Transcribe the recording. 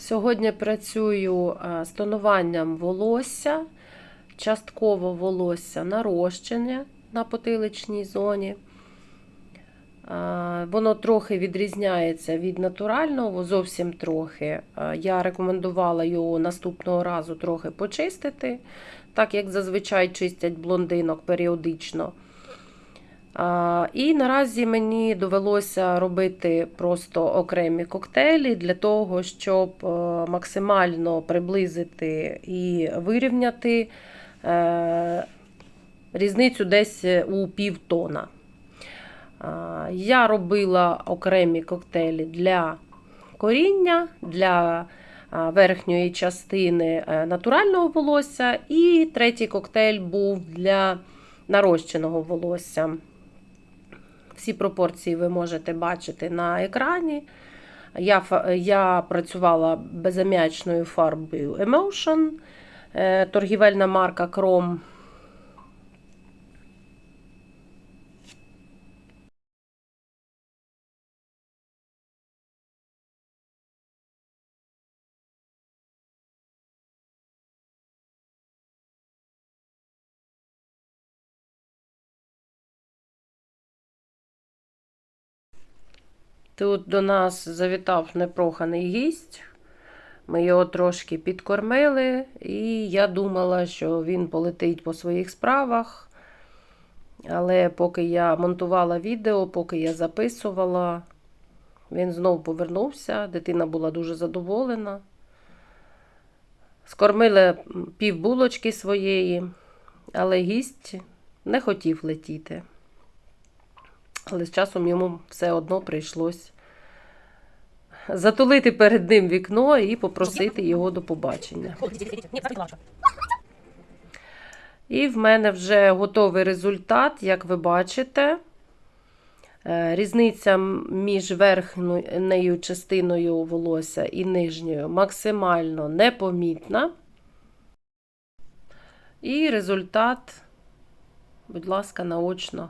Сьогодні працюю е, з тонуванням волосся, частково волосся нарощення на потиличній зоні. Е, Воно трохи відрізняється від натурального, зовсім трохи. Е, Я рекомендувала його наступного разу трохи почистити, так як зазвичай чистять блондинок періодично. І наразі мені довелося робити просто окремі коктейлі для того, щоб е, максимально приблизити і вирівняти е, різницю десь у півтона. Я робила окремі коктейлі для коріння, для верхньої частини е, натурального волосся, і третій коктейль був для нарощеного волосся. Всі пропорції ви можете бачити на екрані. Я, я працювала безам'ячною фарбою Emotion, е, торгівельна марка Chrome. Тут до нас завітав непроханий гість. Ми його трошки підкормили, і я думала, що він полетить по своїх справах. Але поки я монтувала відео, поки я записувала, він знову повернувся. Дитина була дуже задоволена. Скормили пів булочки своєї, але гість не хотів летіти. Але з часом йому все одно прийшлось затулити перед ним вікно і попросити його до побачення. І в мене вже готовий результат, як ви бачите. Е, Різниця між верхньою частиною волосся і нижньою максимально непомітна. І результат, будь ласка, наочно